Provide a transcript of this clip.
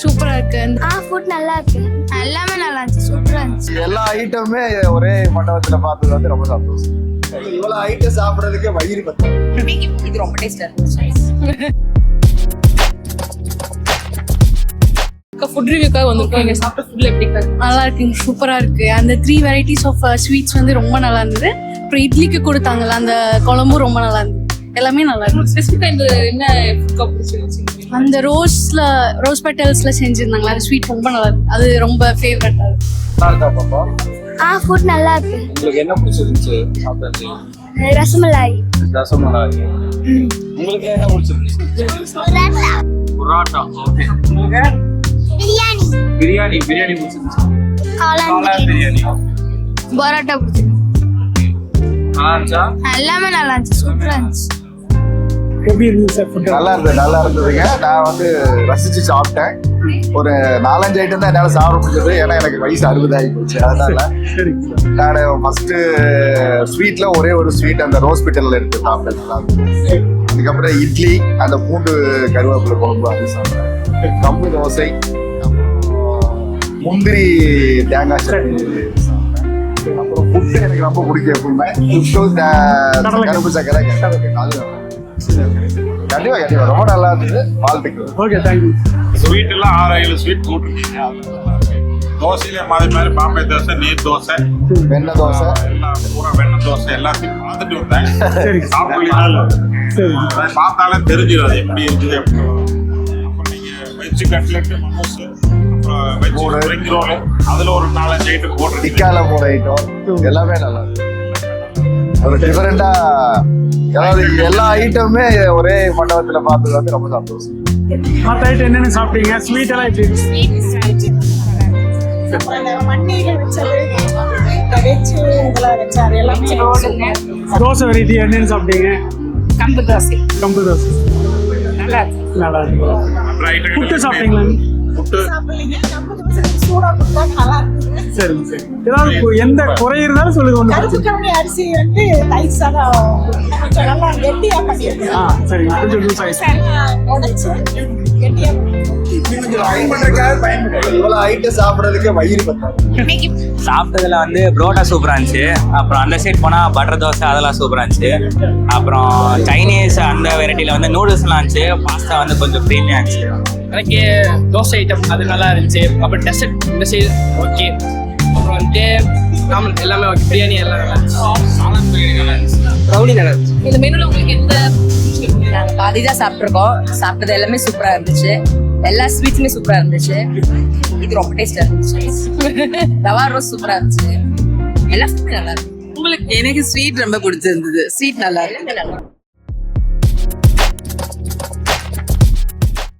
சூப்பரா இருக்கு. ஆ ஃபுட் நல்லா இருக்கு. எல்லாமே நல்லா இருந்துச்சு. சூப்பரா இருந்துச்சு. எல்லா ஐட்டமுமே ஒரே மண்டபத்துல பார்த்தது வந்து ரொம்ப சந்தோஷம். இவ்வளவு ஐட்டம் சாப்பிடறதுக்கே வயிறு பத்தம் இது ரொம்ப டேஸ்டா இருந்துச்சு ஃபுட் ரிவ்யூக்காக வந்திருக்கோம். இங்க சாப்பிட்ட ஃபுட்ல எப்படி இருக்கு? நல்லா இருக்குங்க சூப்பரா இருக்கு. அந்த த்ரீ வெரைட்டிஸ் ஆஃப் ஸ்வீட்ஸ் வந்து ரொம்ப நல்லா இருந்தது. அப்புறம் இட்லிக்கு கொடுத்தாங்கல்ல அந்த குழம்பும் ரொம்ப நல்லா இருந்தது. எல்லாமே நல்லா இருந்துச்சு. ஸ்பெசிஃபிக்கா இந்த என்ன பிடிச்சிருந்துச்சு? அந்த ரோஸ்ல ரோஸ் பெட்டல்ஸ்ல செஞ்சிருந்தாங்களா? அந்த ஸ்வீட் ரொம்ப நல்லா இருக்கு. அது ரொம்ப ஃபேவரட் அது ஆ ஃபுட் நல்லா இருக்கு. உங்களுக்கு என்ன பிடிச்சிருந்துச்சு சாப்பிட்டு ரசமலாய். ரசமலாய். உங்களுக்கு என்ன பிடிச்சிருந்துச்சு? புராட்டா. ஓகே உங்களுக்கு பிரியாணி. பிரியாணி பிரியாணி பிடிச்சிருந்துச்சு? காளான் பிரியாணி. பரோட்டா பிடிச்சிருக்கு. நல்லா இருந்துச்சா? எல்லாமே நல்லா இருந்துச்சு. சூப்பரா இருந்துச்சு. எப்படி இருந்துச்சு சார் ஃபுட் நல்லா இருந்தது நல்லா இருந்ததுங்க. நான் வந்து ரசிச்சு சாப்பிட்டேன். ஒரு நாலஞ்சு ஐட்டம் தான் என்னால் சாப்பிட முடிஞ்சது. ஏன்னா எனக்கு வயசு அறுபது ஆகி போச்சு. அதனால நான் ஃபர்ஸ்ட் ஸ்வீட்ல ஒரே ஒரு ஸ்வீட் அந்த ஹாஸ்பிட்டல்ல எடுத்து சாப்பிட்டேன். அதுக்கப்புறம் இட்லி அந்த பூண்டு கருவேப்பிலை குழம்பு அது சாப்பிட்டேன். கம்பு தோசை முந்திரி தேங்காய் சட்னி அப்புறம் புட்டு எனக்கு ரொம்ப பிடிக்கும் எப்பவுமே. புட்டு தே- கரும்பு சக்கரை அது கண்டிப்பா கண்டிப்பா. ரொம்ப நல்லா இருந்தது. வாழ்த்துக்கள். ஓகே தேங்க்யூ ஸ்வீட் எல்லாம் ஆறு ஏழு ஸ்வீட் போட்டிருக்கீங்க. தோசையில மாதிரி மாதிரி பாம்பே தோசை நீர் தோசை. வெண்ணெய் தோசை. எல்லாம் பூரா வெண்ணெய் தோசை எல்லாத்தையும் பார்த்துட்டு வந்தேன். சரி. சாப்பிடலாம் பார்த்தாலே தெரிஞ்சிடும் அது எப்படி இருக்குது. அப்புறம் நீங்க வெஜ் கட்லெட் மமோஸ் அப்புறம் வெஜ் மூணு. ஸ்ப்ரிங் ரோல் அதுல ஒரு நாலஞ்சு ஐட்டம் போட்டிருக்கீங்க. டிக்கால போட ஐட்டம் எல்லாமே நல்லா இருக்கு. ஒரு டிஃபரெண்டா அதாவது எல்லா ஐட்டமுமே ஒரே மண்டபத்துல பார்த்தது வந்து ரொம்ப சந்தோஷம். மற்ற ஐட்டம் என்னென்ன சாப்பிட்டீங்க? ஸ்வீட் எல்லாம் எப்படி இருந்துச்சு? மண்ணில வச்சது வெச்சு இதெல்லாம் வச்சாரு எல்லாம் தோசை வெரைட்டி என்னென்னு சாப்பிட்டீங்க? கம்பு தோசை. கம்பு தோசை. நல்லா இருக்கு. நல்லா இருக்கு. புட்டு சாப்பிட்டீங்களா? புட்டு சரி சரி. ஏதாவது கு- எந்த குறை இருந்தாலும் சொல்லுங்க ஒன்று கருப்பு கவுனி அரிசி வந்து தயிர் சாதம் கொஞ்சம் நல்லா கெட்டியா ஆ சரி கொஞ்சம் லூஸ் ஆயிடுச்சு. உடைச்சு கெட்டியா இவ்வளவு ஐட்டம் சாப்பிடறதுக்கே வயிறு பத்தாது சாப்பிட்டதுல வந்து புரோட்டா சூப்பரா இருந்துச்சு. அப்புறம் அந்த சைடு போனா பட்டர் தோசை அதெல்லாம் சூப்பரா இருந்துச்சு. அப்புறம் சைனீஸ் அந்த வெரைட்டில வந்து நூடுல்ஸ்லாம் இருந்துச்சு. பாஸ்தா வந்து கொஞ்சம் ப்ரீமியா இருந்துச்சு. எனக்கு தோசை ஐட்டம் அது நல்லா இருந்துச்சு. அப்புறம் டெசர்ட் இந்த சைடு ஓகே அப்புறம் வந்துட்டு நாமல் எல்லாமே ஓகே பிரியாணி எல்லாம் நல்லா இருந்துச்சு. சாலன் பிரியாணி நல்லா இருந்துச்சு. ரவுடி நல்லா இருந்துச்சு. இந்த மெனுல உங்களுக்கு எந்த நாங்க பாதி தான் சாப்பிட்ருக்கோம் சாப்பிட்டது எல்லாமே சூப்பரா இருந்துச்சு. எல்லா ஸ்வீட்ஸுமே சூப்பரா இருந்துச்சு. இது ரொம்ப டேஸ்டா இருந்துச்சு. ரவா ரோஸ் சூப்பரா இருந்துச்சு. எல்லா ஃபுட்டுமே நல்லா இருக்கு உங்களுக்கு எனக்கு ஸ்வீட் ரொம்ப பிடிச்சிருந்தது. ஸ்வீட் நல்லா இருக்கு.